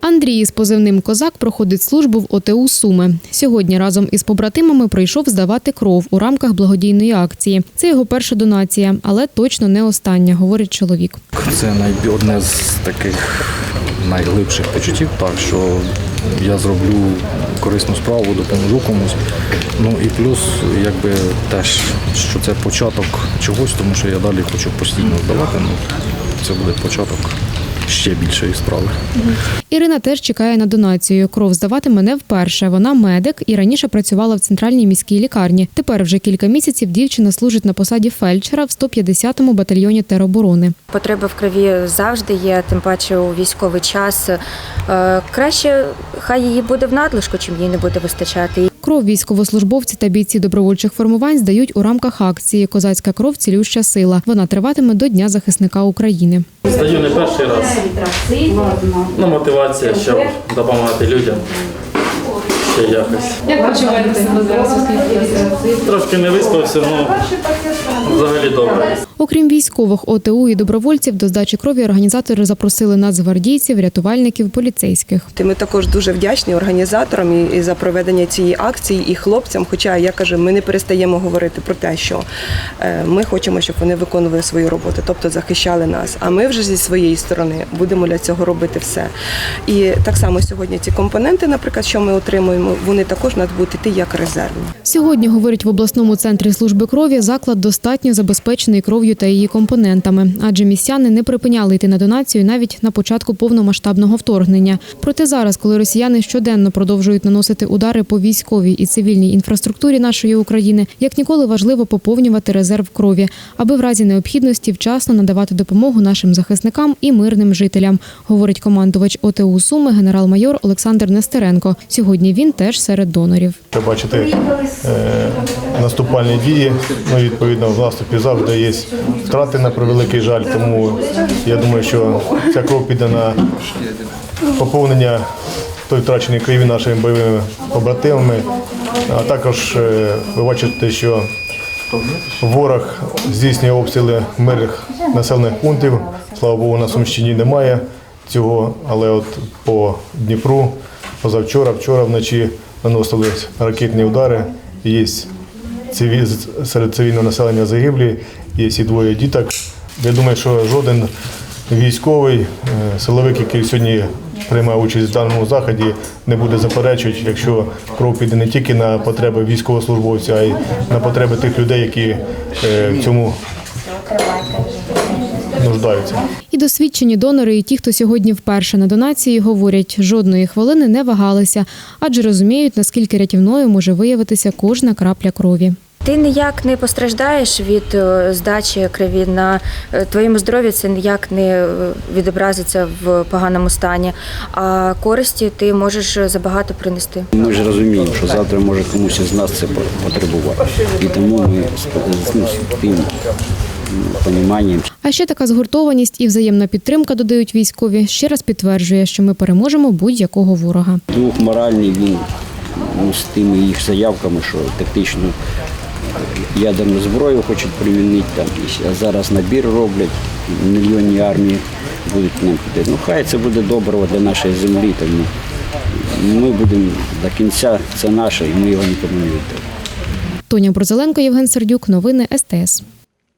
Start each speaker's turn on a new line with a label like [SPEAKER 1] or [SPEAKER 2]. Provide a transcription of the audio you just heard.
[SPEAKER 1] Андрій з позивним Козак проходить службу в ОТУ Суми. Сьогодні разом із побратимами прийшов здавати кров у рамках благодійної акції. Це його перша донація, але точно не остання, говорить чоловік.
[SPEAKER 2] Це одне з таких найглибших почуттів, так що я зроблю корисну справу, допоможу комусь. Ну і плюс, якби теж, що це початок чогось, тому що я далі хочу постійно здавати. Ну, це буде початок ще більшої справи.
[SPEAKER 1] Ірина теж чекає на донацію. Кров здаватиме не вперше. Вона медик і раніше працювала в центральній міській лікарні. Тепер вже кілька місяців дівчина служить на посаді фельдшера в 150-му батальйоні тероборони.
[SPEAKER 3] Потреба в крові завжди є, тим паче у військовий час. Е, Краще хай її буде в надлишку, чим їй не буде вистачати.
[SPEAKER 1] Кров військовослужбовці та бійці добровольчих формувань здають у рамках акції Козацька кров цілюща сила. Вона триватиме до Дня захисника України.
[SPEAKER 4] Здаю не перший раз. Ну, мотивація, щоб допомагати людям. Ще якось.
[SPEAKER 5] Як почуваєте себе зараз,
[SPEAKER 4] Трошки не виспався, але взагалі добре.
[SPEAKER 1] Окрім військових ОТУ і добровольців, до здачі крові організатори запросили нацгвардійців, рятувальників, поліцейських.
[SPEAKER 6] Ми також дуже вдячні організаторам і- за проведення цієї акції і хлопцям. Хоча я кажу, ми не перестаємо говорити про те, що е, ми хочемо, щоб вони виконували свою роботу, тобто захищали нас. А ми вже зі своєї сторони будемо для цього робити все. І так само сьогодні ці компоненти, наприклад, що ми отримуємо, вони також бути йти як резервні.
[SPEAKER 1] Сьогодні, говорить в обласному центрі служби крові, заклад достатньо забезпечений кров'ю та її компонентами, адже містяни не припиняли йти на донацію навіть на початку повномасштабного вторгнення. Проте зараз, коли росіяни щоденно продовжують наносити удари по військовій і цивільній інфраструктурі нашої України, як ніколи важливо поповнювати резерв крові, аби в разі необхідності вчасно надавати допомогу нашим захисникам і мирним жителям, говорить командувач ОТУ Суми генерал-майор Олександр Нестеренко. Сьогодні він теж серед донорів.
[SPEAKER 7] Що бачите е, наступальні дії, ну відповідно в наступі завжди є втрати на превеликий жаль. Тому я думаю, що ця кров піде на поповнення той втраченої крові нашими бойовими побратимами. А також е, ви бачите, що ворог здійснює обстріли мирних населених пунктів. Слава Богу, на Сумщині немає цього, але от по Дніпру позавчора, вчора вночі наносили ракетні удари. Є серед цивільного населення загиблі, є і двоє діток. Я думаю, що жоден військовий, е, силовик, який сьогодні приймає участь в даному заході, не буде заперечувати, якщо кров піде не тільки на потреби військовослужбовців, а й на потреби тих людей, які е, в цьому нуждаються.
[SPEAKER 1] І досвідчені донори, і ті, хто сьогодні вперше на донації, говорять, жодної хвилини не вагалися, адже розуміють, наскільки рятівною може виявитися кожна крапля крові.
[SPEAKER 3] Ти ніяк не постраждаєш від е, здачі крові на е, твоєму здоров'ю. Це ніяк не е, відобразиться в поганому стані. А користі ти можеш забагато принести.
[SPEAKER 8] Ми ж розуміємо, що завтра може комусь із нас це потребувати. І тому ми з ну, тим поніманням
[SPEAKER 1] А ще така згуртованість і взаємна підтримка, додають військові, ще раз підтверджує, що ми переможемо будь-якого ворога.
[SPEAKER 8] дух моральний він ну, з тими їх заявками, що тактичну ядерну зброю хочуть примінити там. А зараз набір роблять, мільйонні армії будуть нам піти. Ну хай це буде доброго для нашої землі, тому ми будемо до кінця, це наше, і ми його нікому не віддаємо.
[SPEAKER 1] Тоня Брузеленко, Євген Сердюк, новини СТС.